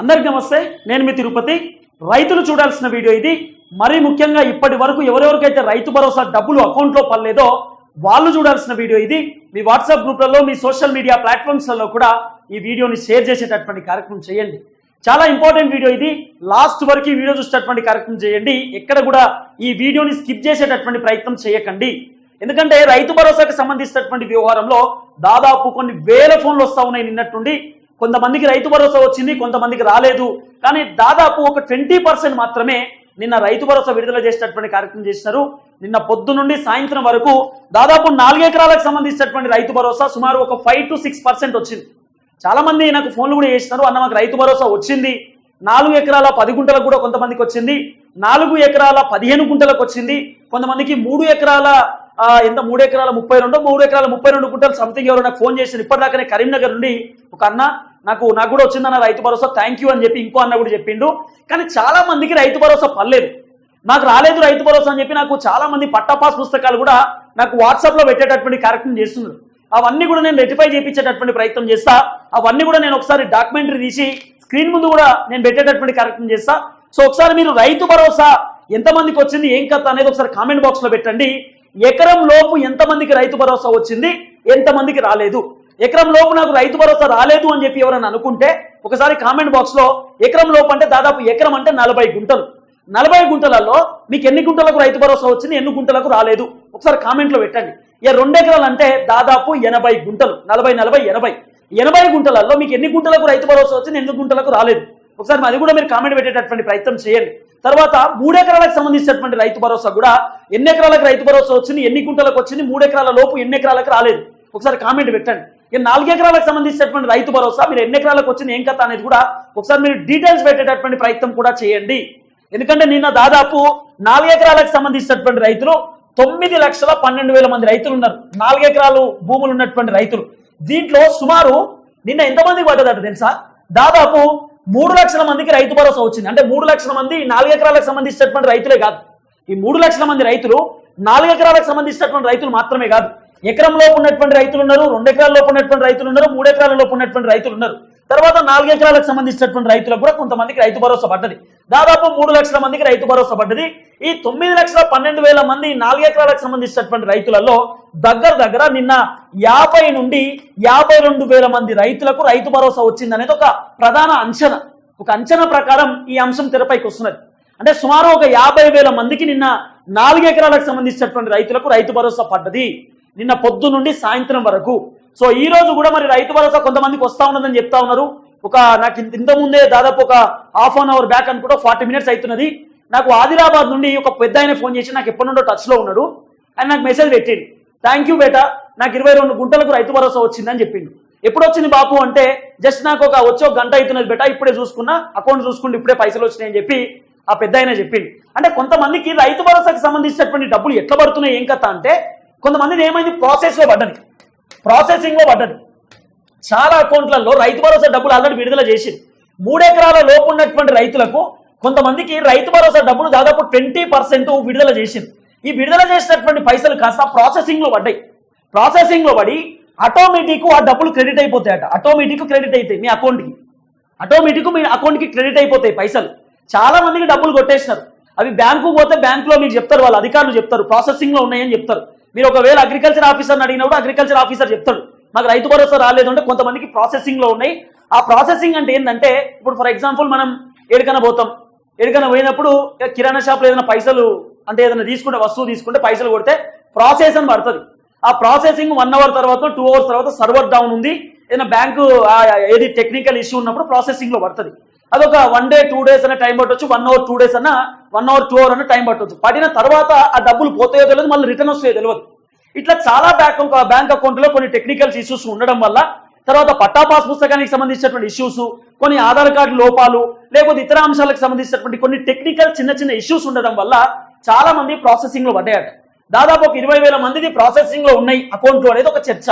అందరికి నమస్తే నేను మీ తిరుపతి. రైతులు చూడాల్సిన వీడియో ఇది. మరీ ముఖ్యంగా ఇప్పటి వరకు ఎవరెవరికైతే రైతు భరోసా డబ్బులు అకౌంట్లో పడలేదో వాళ్ళు చూడాల్సిన వీడియో ఇది. మీ వాట్సాప్ గ్రూప్లలో మీ సోషల్ మీడియా ప్లాట్ఫామ్స్లలో కూడా ఈ వీడియోని షేర్ చేసేటటువంటి కార్యక్రమం చేయండి. చాలా ఇంపార్టెంట్ వీడియో ఇది. లాస్ట్ వరకు ఈ వీడియో చూసేటటువంటి కార్యక్రమం చేయండి. ఎక్కడ కూడా ఈ వీడియోని స్కిప్ చేసేటటువంటి ప్రయత్నం చేయకండి. ఎందుకంటే రైతు భరోసాకి సంబంధించినటువంటి వ్యవహారంలో దాదాపు కొన్ని వేల ఫోన్లు వస్తూ ఉన్నాయి నిన్నట్టుండి కొంతమందికి రైతు భరోసా వచ్చింది కొంతమందికి రాలేదు. కానీ దాదాపు ఒక ట్వంటీ పర్సెంట్ మాత్రమే నిన్న రైతు భరోసా విడుదల చేసేటటువంటి కార్యక్రమం చేసినారు. నిన్న పొద్దు నుండి సాయంత్రం వరకు దాదాపు నాలుగు ఎకరాలకు సంబంధించినటువంటి రైతు భరోసా సుమారు ఒక ఫైవ్ టు సిక్స్ పర్సెంట్ వచ్చింది. చాలా మంది నాకు ఫోన్లు కూడా చేసినారు అన్న మాకు రైతు భరోసా వచ్చింది. నాలుగు ఎకరాల పది గుంటలకు కూడా కొంతమందికి వచ్చింది. నాలుగు ఎకరాల పదిహేను గుంటలకు వచ్చింది. కొంతమందికి మూడు ఎకరాల ఎంత మూడు ఎకరాల ముప్పై రెండు మూడు ఎకరాల ముప్పై రెండు గుంటలు సంథింగ్ ఎవరైనా నాకు ఫోన్ చేసి ఇప్పటిదాకానే కరీంనగర్ నుండి ఒక అన్న నాకు నాకు కూడా వచ్చిందన్న రైతు భరోసా థ్యాంక్ యూ అని చెప్పి ఇంకో అన్న కూడా చెప్పిండు. కానీ చాలా మందికి రైతు భరోసా పర్లేదు నాకు రాలేదు రైతు భరోసా అని చెప్పి నాకు చాలా మంది పట్టాపాస్ పుస్తకాలు కూడా నాకు వాట్సాప్లో పెట్టేటటువంటి కార్యక్రమం చేస్తున్నారు. అవన్నీ కూడా నేను రెటిఫై చేయించేటటువంటి ప్రయత్నం చేస్తా. అవన్నీ కూడా నేను ఒకసారి డాక్యుమెంటరీ తీసి స్క్రీన్ ముందు కూడా నేను పెట్టేటటువంటి కార్యక్రమం చేస్తా. సో ఒకసారి మీరు రైతు భరోసా ఎంతమందికి వచ్చింది ఏం కథ అనేది ఒకసారి కామెంట్ బాక్స్లో పెట్టండి. ఎకరం లోపు ఎంతమందికి రైతు భరోసా వచ్చింది ఎంతమందికి రాలేదు. ఎకరం లోపు నాకు రైతు భరోసా రాలేదు అని చెప్పి ఎవరైనా అనుకుంటే ఒకసారి కామెంట్ బాక్స్లో ఎకరం లోపు అంటే దాదాపు ఎకరం అంటే నలభై గుంటలు. నలభై గుంటలలో మీకు ఎన్ని గుంటలకు రైతు భరోసా వచ్చింది ఎన్ని గుంటలకు రాలేదు? ఒకసారి కామెంట్లో పెట్టండి. ఇక రెండు ఎకరాలు అంటే దాదాపు ఎనభై గుంటలు. నలభై నలభై ఎనభై. ఎనభై గుంటలలో మీకు ఎన్ని గుంటలకు రైతు భరోసా వచ్చింది ఎన్ని గుంటలకు రాలేదు? ఒకసారి అది కూడా మీరు కామెంట్ పెట్టేటటువంటి ప్రయత్నం చేయండి. తర్వాత మూడు ఎకరాలకు సంబంధించినటువంటి రైతు భరోసా కూడా ఎన్ని ఎకరాలకు రైతు భరోసా వచ్చింది ఎన్ని గుంటలకు వచ్చింది మూడు ఎకరాల లోపు ఎన్ని ఎకరాలకు రాలేదు? ఒకసారి కామెంట్ పెట్టండి. ఇక నాలుగు ఎకరాలకు సంబంధించినటువంటి రైతు భరోసా మీరు ఎన్ని ఎకరాలకు వచ్చింది ఏం కథ అనేది కూడా ఒకసారి మీరు డీటెయిల్స్ పెట్టేటటువంటి ప్రయత్నం కూడా చేయండి. ఎందుకంటే నిన్న దాదాపు నాలుగు ఎకరాలకు సంబంధించినటువంటి రైతులు తొమ్మిది లక్షల పన్నెండు వేల మంది రైతులు ఉన్నారు. నాలుగు ఎకరాలు భూములు ఉన్నటువంటి రైతులు. దీంట్లో సుమారు నిన్న ఎంతమందికి పడ్డదట తెలుసా? దాదాపు మూడు లక్షల మందికి రైతు భరోసా వచ్చింది. అంటే మూడు లక్షల మంది నాలుగు ఎకరాలకు సంబంధించినటువంటి రైతులే కాదు. ఈ మూడు లక్షల మంది రైతులు నాలుగు ఎకరాలకు సంబంధించినటువంటి రైతులు మాత్రమే కాదు. ఎకరంలో ఉన్నటువంటి రైతులు ఉన్నారు రెండు ఎకరాల ఉన్నటువంటి రైతులు ఉన్నారు మూడు ఎకరాల ఉన్నటువంటి రైతులు ఉన్నారు. తర్వాత నాలుగు ఎకరాలకు సంబంధించినటువంటి రైతులకు కూడా కొంతమందికి రైతు భరోసా పడ్డది. దాదాపు మూడు లక్షల మందికి రైతు భరోసా పడ్డది. ఈ తొమ్మిది లక్షల పన్నెండు వేల మంది నాలుగు ఎకరాలకు సంబంధించినటువంటి రైతులలో దగ్గర దగ్గర నిన్న యాభై నుండి యాభై రెండు వేల మంది రైతులకు రైతు భరోసా వచ్చిందనేది ఒక ప్రధాన అంచనా. ఒక అంచనా ప్రకారం ఈ అంశం తెరపైకి వస్తున్నది. అంటే సుమారు ఒక యాభై వేల మందికి నిన్న నాలుగు ఎకరాలకు సంబంధించినటువంటి రైతులకు రైతు భరోసా పడ్డది. నిన్న పొద్దు నుండి సాయంత్రం వరకు. సో ఈ రోజు కూడా మరి రైతు భరోసా కొంతమందికి వస్తా ఉన్నదని చెప్తా ఉన్నారు. ఒక నాకు ఇంత ముందే దాదాపు ఒక హాఫ్ అన్ అవర్ బ్యాక్ అనుకుంటా ఫార్టీ మినిట్స్ అవుతున్నది నాకు ఆదిలాబాద్ నుండి ఒక పెద్ద ఆయన ఫోన్ చేసి నాకు ఎప్పటి నుండో టచ్లో ఉన్నాడు. ఆయన నాకు మెసేజ్ పెట్టింది థ్యాంక్ యూ బేటా. నాకు ఇరవై రెండు గుంటలకు రైతు భరోసా వచ్చిందని చెప్పిండు. ఎప్పుడు వచ్చింది బాపు? అంటే జస్ట్ నాకు ఒక వచ్చే ఒక గంట అవుతున్నది బేటా. ఇప్పుడే చూసుకున్నా అకౌంట్ చూసుకుంటే ఇప్పుడే పైసలు వచ్చినాయని చెప్పి ఆ పెద్ద ఆయన చెప్పింది అంటే కొంతమందికి రైతు భరోసాకి సంబంధించినటువంటి డబ్బులు ఎట్లా పడుతున్నాయి ఏం కథ అంటే కొంతమంది ఏమైంది? ప్రాసెస్లో పడ్డది. ప్రాసెసింగ్లో పడ్డది. చాలా అకౌంట్లలో రైతు భరోసా డబ్బులు ఆల్రెడీ విడుదల చేసింది మూడెకరాల లోపు ఉన్నటువంటి రైతులకు కొంతమందికి రైతు భరోసా డబ్బులు దాదాపు ట్వంటీ పర్సెంట్ విడుదల చేసింది ఈ విడుదల చేసినటువంటి పైసలు కాస్త ప్రాసెసింగ్లో పడ్డాయి. ప్రాసెసింగ్లో పడి ఆటోమేటిక్ ఆ డబ్బులు క్రెడిట్ అయిపోతాయట. ఆటోమేటిక్ క్రెడిట్ అవుతాయి మీ అకౌంట్కి ఆటోమేటిక్ మీ అకౌంట్కి క్రెడిట్ అయిపోతాయి పైసలు. చాలా మందికి డబ్బులు కొట్టేసినారు. అవి బ్యాంకు పోతే బ్యాంకులో మీకు చెప్తారు వాళ్ళు అధికారులు చెప్తారు ప్రాసెసింగ్లో ఉన్నాయని చెప్తారు. మీరు ఒకవేళ అగ్రికల్చర్ ఆఫీసర్ని అడిగినప్పుడు అగ్రికల్చర్ ఆఫీసర్ చెప్తాడు. మాకు రైతు భరోసా రాలేదు అంటే కొంతమందికి ప్రాసెసింగ్లో ఉన్నాయి. ఆ ప్రాసెసింగ్ అంటే ఏంటంటే ఇప్పుడు ఫర్ ఎగ్జాంపుల్ మనం ఎడికన పోతాం. ఎడికన పోయినప్పుడు కిరాణా షాప్లో ఏదైనా పైసలు అంటే ఏదైనా తీసుకుంటే వస్తువు తీసుకుంటే పైసలు కొడితే ప్రాసెస్ అని పడుతుంది. ఆ ప్రాసెసింగ్ వన్ అవర్ తర్వాత టూ అవర్స్ తర్వాత సర్వర్ డౌన్ ఉంది. ఏదైనా బ్యాంకు ఏది టెక్నికల్ ఇష్యూ ఉన్నప్పుడు ప్రాసెసింగ్లో పడుతుంది. అదొక వన్ డే టూ డేస్ అన్న టైం పట్టవచ్చు వన్ అవర్ టూ డేస్ అన్న వన్ అవర్ టూ అవర్ అన్న టైం పట్టవచ్చు పడిన తర్వాత ఆ డబ్బులు పోతాయో తెలియదు మళ్ళీ రిటర్న్ వస్తాయో తెలియదు. ఇట్లా చాలా బ్యాంక్ బ్యాంక్ అకౌంట్లో కొన్ని టెక్నికల్స్ ఇష్యూస్ ఉండడం వల్ల తర్వాత పట్టా పాస్ పుస్తకానికి సంబంధించినటువంటి ఇష్యూస్ కొన్ని ఆధార్ కార్డు లోపాలు లేకపోతే ఇతర అంశాలకు సంబంధించినటువంటి కొన్ని టెక్నికల్ చిన్న చిన్న ఇష్యూస్ ఉండడం వల్ల చాలా మంది ప్రాసెసింగ్లో పడ్డాయట. దాదాపు ఒక ఇరవై వేల మందిది ప్రాసెసింగ్లో ఉన్నాయి అకౌంట్లో అనేది ఒక చర్చ.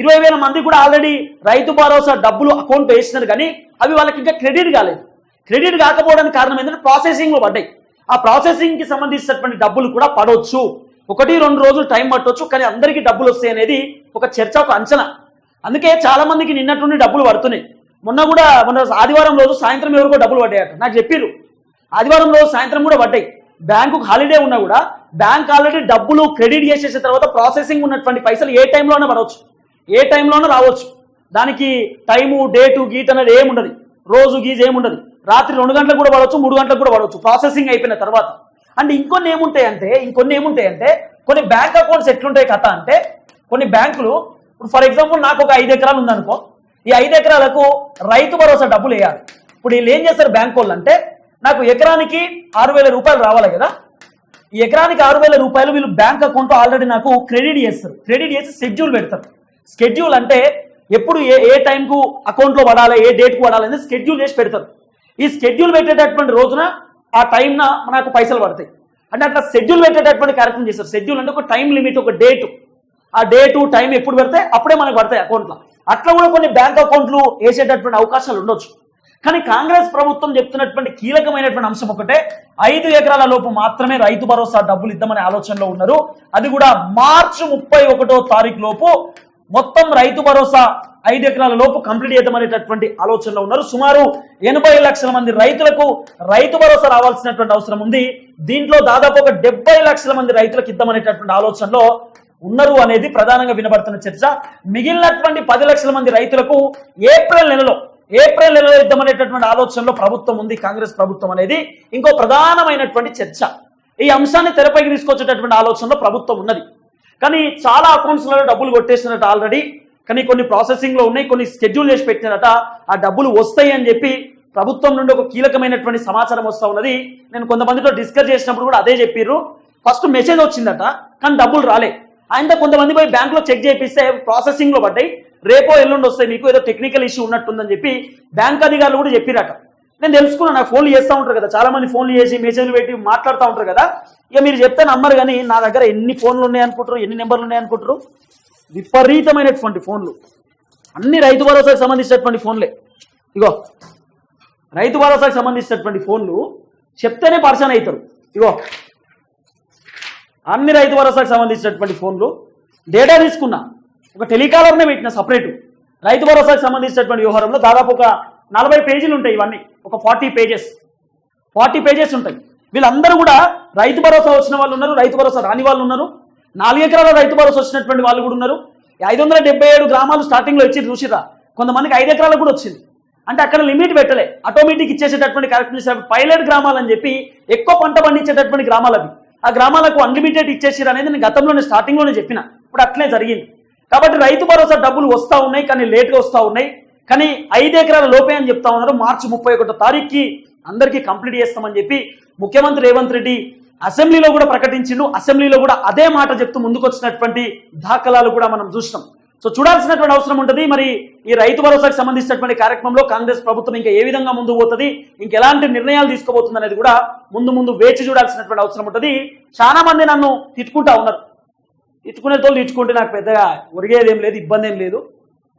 ఇరవై వేల మంది కూడా ఆల్రెడీ రైతు భరోసా డబ్బులు అకౌంట్ వేసినారు కానీ అవి వాళ్ళకి ఇంకా క్రెడిట్ కాలేదు. క్రెడిట్ కాకపోవడానికి కారణం ఏంటంటే ప్రాసెసింగ్లో పడ్డాయి. ఆ ప్రాసెసింగ్కి సంబంధించినటువంటి డబ్బులు కూడా పడవచ్చు. ఒకటి రెండు రోజులు టైం పట్టవచ్చు కానీ అందరికీ డబ్బులు వస్తాయి అనేది ఒక చర్చ ఒక అంచనా. అందుకే చాలా మందికి నిన్నట్టుండి డబ్బులు పడుతున్నాయి. మొన్న కూడా మొన్న ఆదివారం రోజు సాయంత్రం ఎవరికో డబ్బులు పడ్డాయట. నాకు చెప్పారు ఆదివారం రోజు సాయంత్రం కూడా పడ్డాయి. బ్యాంకుకు హాలిడే ఉన్నా కూడా బ్యాంక్ ఆల్రెడీ డబ్బులు క్రెడిట్ చేసేసిన తర్వాత ప్రాసెసింగ్ ఉన్నటువంటి పైసలు ఏ టైంలోనే పడవచ్చు. ఏ టైంలోనూ రావచ్చు. దానికి టైము డేటు గీట్ అనేది ఏముండదు. రోజు గీజ్ ఏముండదు. రాత్రి రెండు గంటలకు కూడా పడవచ్చు మూడు గంటలకు కూడా పడవచ్చు ప్రాసెసింగ్ అయిపోయిన తర్వాత. అండ్ ఇంకొన్ని ఏముంటాయంటే ఇంకొన్ని ఏముంటాయంటే కొన్ని బ్యాంక్ అకౌంట్స్ ఎట్లుంటాయి కథ అంటే కొన్ని బ్యాంకులు ఇప్పుడు ఫర్ ఎగ్జాంపుల్ నాకు ఒక ఐదు ఎకరాలు ఉందనుకో ఈ ఐదు ఎకరాలకు రైతు భరోసా డబ్బులు వేయాలి. ఇప్పుడు వీళ్ళు ఏం చేస్తారు బ్యాంక్ వాళ్ళు అంటే నాకు ఎకరానికి ఆరు వేల రూపాయలు రావాలి కదా. ఈ ఎకరానికి ఆరు వేల రూపాయలు వీళ్ళు బ్యాంక్ అకౌంట్ ఆల్రెడీ నాకు క్రెడిట్ చేస్తారు. క్రెడిట్ చేసి షెడ్యూల్ పెడతారు. షెడ్యూల్ అంటే ఎప్పుడు ఏ ఏ టైంకు అకౌంట్లో పడాలి ఏ డేట్కు పడాలి అనేది షెడ్యూల్ చేసి పెడతారు. ఈ స్కెడ్యూల్ పెట్టేటటువంటి రోజున ఆ టైంన మనకు పైసలు పడతాయి. అంటే అట్లా షెడ్యూల్ పెట్టేటటువంటి కార్యక్రమం చేస్తారు. షెడ్యూల్ అంటే ఒక టైం లిమిట్ ఒక డేట్ ఆ డేటు టైం ఎప్పుడు పెడితే అప్పుడే మనకు పడతాయి అకౌంట్లో అట్లా కూడా కొన్ని బ్యాంక్ అకౌంట్లు వేసేటటువంటి అవకాశాలు ఉండొచ్చు. కానీ కాంగ్రెస్ ప్రభుత్వం చెప్తున్నటువంటి కీలకమైనటువంటి అంశం ఒకటే ఐదు ఎకరాల లోపు మాత్రమే రైతు భరోసా డబ్బులు ఇద్దామనే ఆలోచనలో ఉన్నారు. అది కూడా మార్చి ముప్పై ఒకటో తారీఖు లోపు మొత్తం రైతు భరోసా ఐదు ఎకరాల లోపు కంప్లీట్ చేద్దామనేటటువంటి ఆలోచనలో ఉన్నారు. సుమారు ఎనభై లక్షల మంది రైతులకు రైతు భరోసా రావాల్సినటువంటి అవసరం ఉంది. దీంట్లో దాదాపు ఒక డెబ్బై లక్షల మంది రైతులకు ఇద్దామనేటటువంటి ఆలోచనలో ఉన్నారు అనేది ప్రధానంగా వినబడుతున్న చర్చ. మిగిలినటువంటి పది లక్షల మంది రైతులకు ఏప్రిల్ నెలలో ఏప్రిల్ నెలలో ఇద్దామనేటటువంటి ఆలోచనలో ప్రభుత్వం ఉంది కాంగ్రెస్ ప్రభుత్వం అనేది ఇంకో ప్రధానమైనటువంటి చర్చ. ఈ అంశాన్ని తెరపైకి తీసుకొచ్చేటటువంటి ఆలోచనలో ప్రభుత్వం ఉన్నది. కానీ చాలా అకౌంట్స్లలో డబ్బులు కొట్టేసినట్టు ఆల్రెడీ కానీ కొన్ని ప్రాసెసింగ్లో ఉన్నాయి కొన్ని స్కెడ్యూల్ చేసి పెట్టినట. ఆ డబ్బులు వస్తాయి అని చెప్పి ప్రభుత్వం నుండి ఒక కీలకమైనటువంటి సమాచారం వస్తూ ఉన్నది. నేను కొంతమందితో డిస్కస్ చేసినప్పుడు కూడా అదే చెప్పిర్రు. ఫస్ట్ మెసేజ్ వచ్చిందట కానీ డబ్బులు రాలే. ఆయన కొంతమంది పోయి బ్యాంకులో చెక్ చేపిస్తే ప్రాసెసింగ్లో పడ్డాయి. రేపో ఎల్లుండి వస్తాయి మీకు ఏదో టెక్నికల్ ఇష్యూ ఉన్నట్టుందని చెప్పి బ్యాంక్ అధికారులు కూడా చెప్పిరట. నేను తెలుసుకున్నాను నాకు ఫోన్లు చేస్తూ ఉంటారు కదా. చాలా మంది ఫోన్లు చేసి మెసేజ్లు పెట్టి మాట్లాడుతూ ఉంటారు కదా. ఇక మీరు చెప్తే నమ్మరు కానీ నా దగ్గర ఎన్ని ఫోన్లు ఉన్నాయనుకుంటారు ఎన్ని నెంబర్లు ఉన్నాయనుకుంటారు విపరీతమైనటువంటి ఫోన్లు. అన్ని రైతు భరోసాకు సంబంధించినటువంటి ఫోన్లే. ఇగో రైతు భరోసాకు సంబంధించినటువంటి ఫోన్లు చెప్తేనే పర్సన్ అవుతారు. ఇగో అన్ని రైతు భరోసాకు సంబంధించినటువంటి ఫోన్లు డేటా తీసుకున్నా. ఒక టెలికాలర్నే పెట్టిన సపరేట్ రైతు భరోసాకు సంబంధించినటువంటి వ్యవహారంలో దాదాపు ఒక నలభై పేజీలు ఉంటాయి ఇవన్నీ. ఒక ఫార్టీ పేజెస్. ఫార్టీ పేజెస్ ఉంటాయి. వీళ్ళందరూ కూడా రైతు భరోసా వచ్చిన వాళ్ళు ఉన్నారు రైతు భరోసా రాని వాళ్ళు ఉన్నారు. నాలుగు ఎకరాల రైతు భరోసా వచ్చినటువంటి వాళ్ళు కూడా ఉన్నారు. ఐదు వందల డెబ్బై ఏడు గ్రామాలు స్టార్టింగ్లో ఇచ్చి చూసిరా కొంతమందికి ఐదు ఎకరాలకు కూడా వచ్చింది. అంటే అక్కడ లిమిట్ పెట్టలే. ఆటోమేటిక్ ఇచ్చేసేటటువంటి కార్యక్రమం చేసే పైలట్ గ్రామాలు అని చెప్పి ఎక్కువ పంట పండించేటటువంటి గ్రామాలు అవి. ఆ గ్రామాలకు అన్లిమిటెడ్ ఇచ్చేసారు అనేది నేను గతంలోనే స్టార్టింగ్లోనే చెప్పిన. ఇప్పుడు అట్లే జరిగింది. కాబట్టి రైతు భరోసా డబ్బులు వస్తూ ఉన్నాయి కానీ లేట్గా వస్తూ ఉన్నాయి. కానీ ఐదు ఎకరాల లోపే అని చెప్తా ఉన్నారు. మార్చి ముప్పై ఒకటో తారీఖుకి అందరికీ కంప్లీట్ చేస్తామని చెప్పి ముఖ్యమంత్రి రేవంత్ రెడ్డి అసెంబ్లీలో కూడా ప్రకటించిండు. అసెంబ్లీలో కూడా అదే మాట చెప్తూ ముందుకొచ్చినటువంటి దాఖలాలు కూడా మనం చూసినాం. సో చూడాల్సినటువంటి అవసరం ఉంటుంది. మరి ఈ రైతు భరోసాకు సంబంధించినటువంటి కార్యక్రమంలో కాంగ్రెస్ ప్రభుత్వం ఇంకా ఏ విధంగా ముందు పోతుంది? ఇంకెలాంటి నిర్ణయాలు తీసుకోబోతుంది అనేది కూడా ముందు ముందు వేచి చూడాల్సినటువంటి అవసరం ఉంటుంది. చాలా మంది నన్ను తిట్టుకుంటా ఉన్నారు. తిట్టుకునే తోళ్ళు తిట్టుకుంటే నాకు పెద్దగా ఒరిగేది ఏం లేదు ఇబ్బంది ఏం లేదు.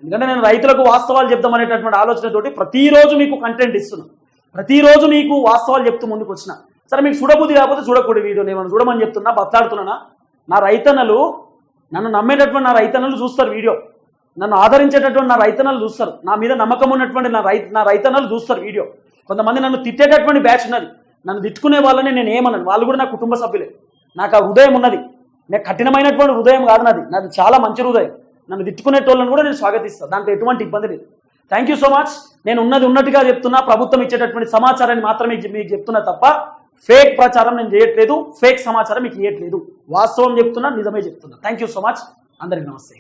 ఎందుకంటే నేను రైతులకు వాస్తవాలు చెప్తాం అనేటటువంటి ఆలోచనతోటి ప్రతిరోజు మీకు కంటెంట్ ఇస్తున్నాను ప్రతిరోజు మీకు వాస్తవాలు చెప్తూ ముందుకు వచ్చిన. సరే మీకు చూడబుద్ధి కాకపోతే చూడకూడదు వీడియో నేను చూడమని చెప్తున్నా బట్లాడుతున్నానా నా రైతన్నలు నన్ను నమ్మేటటువంటి నా రైతన్నలు చూస్తారు వీడియో. నన్ను ఆదరించేటటువంటి నా రైతన్నలు చూస్తారు. నా మీద నమ్మకం ఉన్నటువంటి నా రై నా రైతన్నలు చూస్తారు వీడియో. కొంతమంది నన్ను తిట్టేటటువంటి బ్యాచ్ ఉన్నది. నన్ను తిట్టుకునే వాళ్ళని నేను ఏమన్నాను వాళ్ళు కూడా నా కుటుంబ సభ్యులే. నాకు ఆ హృదయం ఉన్నది. నేను కఠినమైనటువంటి హృదయం కాదు నాది. నాది చాలా మంచి హృదయం. నన్ను తిట్టుకునేటోళ్ళని కూడా నేను స్వాగతిస్తాను దాంట్లో ఎటువంటి ఇబ్బంది లేదు. థ్యాంక్ యూ సో మచ్ నేను ఉన్నది ఉన్నట్టుగా చెప్తున్నా. ప్రభుత్వం ఇచ్చేటటువంటి సమాచారాన్ని మాత్రమే మీకు చెప్తున్నా తప్ప ఫేక్ ప్రచారం నేను చేయట్లేదు. ఫేక్ సమాచారం మీకు ఇవ్వట్లేదు వాస్తవం చెప్తున్నా నిజమే చెప్తున్నా. థ్యాంక్ యూ సో మచ్ అందరికి నమస్తే.